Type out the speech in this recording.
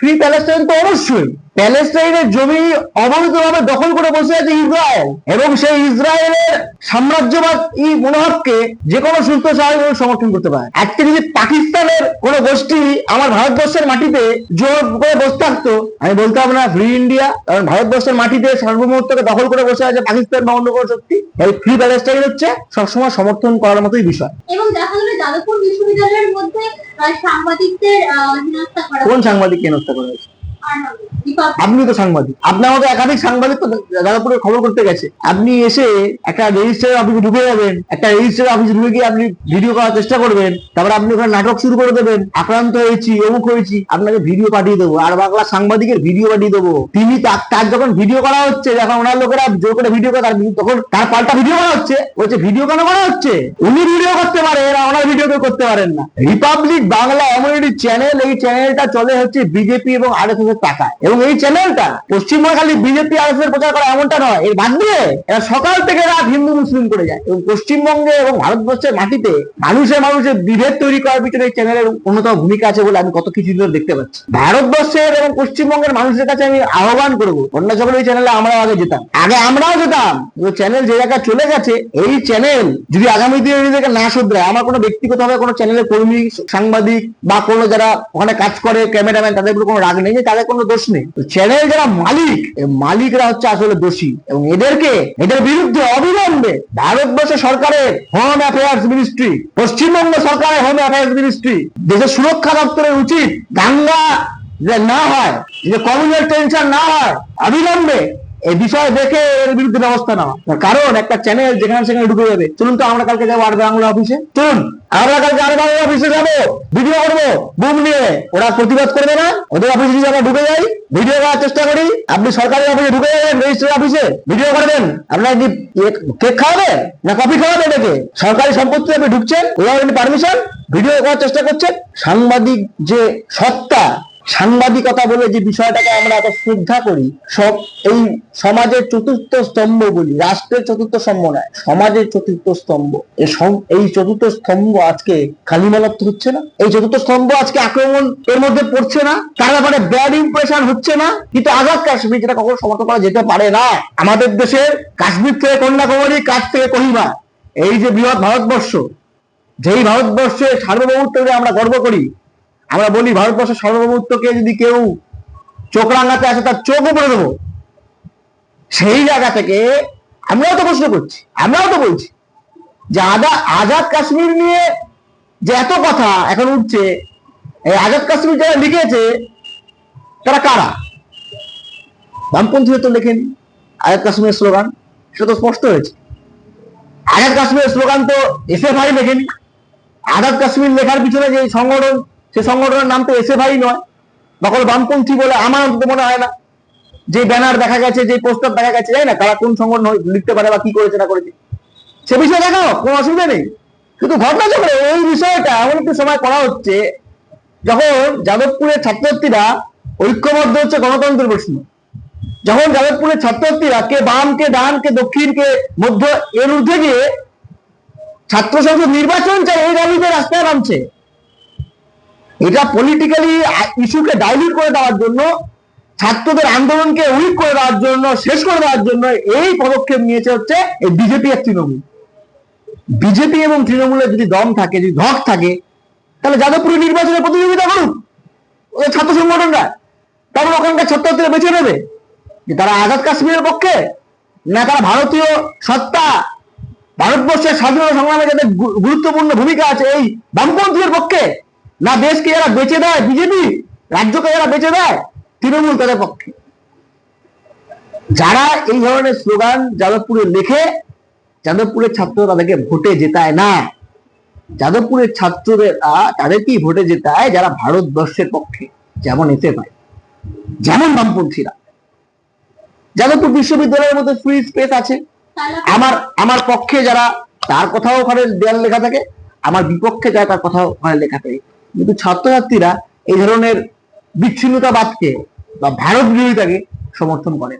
Free Palestine তো অবশ্যই। প্যালেস্টাইনের জমি অবৈধভাবে দখল করে বসে আছে ইসরায়েল এবং সেই ইসরায়েলের সাম্রাজ্যবাদ এই মনোভাবকে যে কোনো সুস্থ স্বাভাবিক সমর্থন করতে পারে। আজকে যদি পাকিস্তানের কোন গোষ্ঠী আমার ভারতবর্ষের মাটিতে জোর করে বসে থাকতো আমি বলতাম না ফ্রি ইন্ডিয়া কারণ ভারতবর্ষের মাটিতে সার্বভৌমত্বকে দখল করে বসে আছে পাকিস্তান বা অন্য কোনো শক্তি এই ফ্রি প্যালেস্টাইন হচ্ছে সবসময় সমর্থন করার মতোই বিষয়। এবং দেখা গেল যাদবপুর বিশ্ববিদ্যালয়ের মধ্যে সাংবাদিকদের করা কোন সাংবাদিককে হেনস্থা করা হয়েছে? আপনি তো সাংবাদিক। আপনার মতো একাধিক সাংবাদিক তো যাদবপুরে খবর করতে গেছে। আপনি এসে একটা রেজিস্টার অফিসে ঢুকে যাবেন। একটা রেজিস্টার অফিসে ঢুকে গিয়ে আপনি ভিডিও করার চেষ্টা করবেন। তারপর আপনি ওখানে নাটক শুরু করে দেবেন। আক্রান্ত হয়েছি, অমুক হয়েছি। আপনাকে ভিডিও পাঠিয়ে দেবো। আর বাংলা সাংবাদিকের ভিডিও পাঠিয়ে দেবো। তিনি তার যখন ভিডিও করা হচ্ছে, যখন ওনার লোকেরা জোর করে ভিডিও করে তখন তার পাল্টা ভিডিও করা হচ্ছে। বলছে ভিডিও কেন করা হচ্ছে? উনি ভিডিও করতে পারে আর ওনার ভিডিও কেউ করতে পারেন না। রিপাবলিক বাংলা এমন একটি চ্যানেল এই চ্যানেলটা চলে হচ্ছে বিজেপি এবং আর এস টাকায় এবং এই চ্যানেলটা পশ্চিমবঙ্গ খালি বিজেপি আর এর প্রচার করে এমনটা নয়, এর বাদ দিয়ে এরা সকাল থেকে রাত হিন্দু মুসলিম করে যায়। এবং পশ্চিমবঙ্গে এবং ভারতবর্ষের মাটিতে মানুষে মানুষের বিভেদ তৈরি করার পিছনে এই চ্যানেলের অন্যতম ভূমিকা আছে বলে আমি কত কিছু ধরে দেখতে পাচ্ছি। ভারতবর্ষের এবং পশ্চিমবঙ্গের মানুষের কাছে আমি আহ্বান করব অন্য সকল এই চ্যানেলে আমরা আগে যেতাম। আগে আমরাও যেতাম চ্যানেল যে জায়গায় চলে গেছে, এই চ্যানেল যদি আগামী দিনে নিজেকে না শুধরায়, আমার কোনো ব্যক্তিগতভাবে কোনো চ্যানেলের কর্মী, সাংবাদিক বা কোনো যারা ওখানে কাজ করে ক্যামেরাম্যান তাদের কোনো রাগ নেই যে তাদের কোনো দোষ নেই। চ্যানেল যারা মালিক মালিকরা হচ্ছে আসলে দোষী এবং এদেরকে, এদের বিরুদ্ধে অবিলম্বে ভারতবর্ষ সরকারের হোম অ্যাফেয়ার্স মিনিস্ট্রি পশ্চিমবঙ্গ সরকারের হোম অ্যাফেয়ার্স মিনিস্ট্রি দেশের সুরক্ষা দপ্তরের উচিত দাঙ্গা যে না হয়, যে কমিউনাল টেনশন না হয়, অবিলম্বে এই বিষয় দেখে এর বিরুদ্ধে ব্যবস্থা নেওয়া। কারণ একটা চ্যানেল যেখানে সেখানে ঢুকে যাবে। চলুন তো, আমরা কালকে যাব আর বাংলা অফিসে চলুন, আমরা কালকে আর বাংলা অফিসে যাব। ভিডিও করব বুম নিয়ে। ওরা প্রতিবাদ করবে না। ওদের অফিসে যদি আমরা ঢুকে যাই ভিডিও করার চেষ্টা করি, আপনি সরকারি অফিসে ঢুকে যাবেন রেজিস্ট্রার অফিসে ভিডিও করবেন। আপনার কি কেক খাওয়াবে? না কফি খাওয়াবে এটাকে? সরকারি সম্পত্তি আপনি ঢুকছেন, ওরা পারমিশন ভিডিও করার চেষ্টা করছেন। সাংবাদিক যে সত্তা সাংবাদিকতা বলে যে বিষয়টাকে আমরা এত শ্রদ্ধা করি, সব এই সমাজের চতুর্থ স্তম্ভ বলি, রাষ্ট্রের চতুর্থ স্তম্ভ নয়, সমাজের চতুর্থ স্তম্ভ। এই চতুর্থ স্তম্ভ আজকে খালিমালত্ব হচ্ছে না? এই চতুর্থ স্তম্ভ আজকে আক্রমণ এর মধ্যে পড়ছে না? তার ব্যাপারে ব্যাড ইম্প্রেশন হচ্ছে না? কিন্তু আজাদ কাশ্মীর যেটা কখনো সমর্থন করা যেতে পারে না। আমাদের দেশের কাশ্মীর থেকে কন্যাকুমারী কাছ থেকে কহিমা। এই যে বৃহৎ ভারতবর্ষ, যেই ভারতবর্ষের সার্বভৌমত্বকে আমরা গর্ব করি আমরা বলি ভারতবর্ষের সার্বভৌমত্বকে যদি কেউ চোখ রাঙাতে আসে, তার চোখ উপরে দেবো। সেই জায়গা থেকে আমরাও তো প্রশ্ন করছি, আমরাও তো বলছি যে আদা, আজাদ কাশ্মীর নিয়ে যে এত কথা এখন উঠছে, এই আজাদ কাশ্মীর যারা লিখেছে, তারা কারা? বামপন্থীরা তো লেখেনি। আজাদ কাশ্মীরের স্লোগান, সেটা তো স্পষ্ট হয়েছে। আজাদ কাশ্মীরের স্লোগান তো এস এফ আই লেখেনি। আজাদ কাশ্মীর লেখার পিছনে যে সংগঠন সে সংগঠনের নাম তো এসে ভাই নয়। বা কোনো বামপন্থী বলে আমার অন্তত মনে হয় না। যে ব্যানার দেখা গেছে, যে পোস্টার দেখা গেছে, জানি না তারা কোন সংগঠন লিখতে পারে বা কি করেছে, না করেছে। সে বিষয়ে দেখাও, কোনো অসুবিধা নেই। কিন্তু ঘটনা চক্রে, এই বিষয়টা এমন একটি সময় করা হচ্ছে, যখন যাদবপুরের ছাত্রছাত্রীরা ঐক্যবদ্ধ হচ্ছে গণতন্ত্রের প্রশ্ন। যখন যাদবপুরের ছাত্রছাত্রীরা কে বাম কে ডান, কে দক্ষিণ, কে মধ্য, এর ঊর্ধ্বে গিয়ে ছাত্র সংসদ নির্বাচন চাই এই দাবিতে রাস্তায় নামছে। এটা পলিটিক্যালি ইস্যুকে ডাইলিউট করে দেওয়ার জন্য, ছাত্রদের আন্দোলনকে উইক করে দেওয়ার জন্য, শেষ করে দেওয়ার জন্য এই পদক্ষেপ নিয়েছে হচ্ছে এই বিজেপি আর তৃণমূল। বিজেপি এবং তৃণমূলের যদি দম থাকে, যদি ধক থাকে, তাহলে যাদবপুরে নির্বাচনে প্রতিযোগিতা করুক ওদের ছাত্র সংগঠনরা। তারপর ওখানকার ছাত্রছাত্রীরা বেছে নেবে যে তারা আজাদ কাশ্মীরের পক্ষে না তারা ভারতীয় সত্তা। ভারতবর্ষের স্বাধীনতা সংগ্রামে যাদের গুরুত্বপূর্ণ ভূমিকা আছে এই বামপন্থীদের পক্ষে। না, দেশকে যারা বেঁচে দেয়, বিজেপি? রাজ্যকে যারা বেঁচে দেয়? তৃণমূল তাদের পক্ষে। যারা এই ধরনের স্লোগান যাদবপুরে লেখে, যাদবপুরের ছাত্র তাদেরকে ভোটে জেতায় না। যাদবপুরের ছাত্রদের তাদেরকেই ভোটে জেতায় যারা ভারতবর্ষের পক্ষে, যেমন এতে পায় যেমন বামপন্থীরা। যাদবপুর বিশ্ববিদ্যালয়ের মধ্যে ফ্রি স্পেস আছে। আমার আমার পক্ষে যারা, তার কথাও ওখানে দেয়াল লেখা থাকে। আমার বিপক্ষে যারা, তার কথাও ওখানে লেখা থাকে। কিন্তু ছাত্রছাত্রীরা এই ধরনের বিচ্ছিন্নতাবাদকে বা ভারত বিরোধিতাকে সমর্থন করে।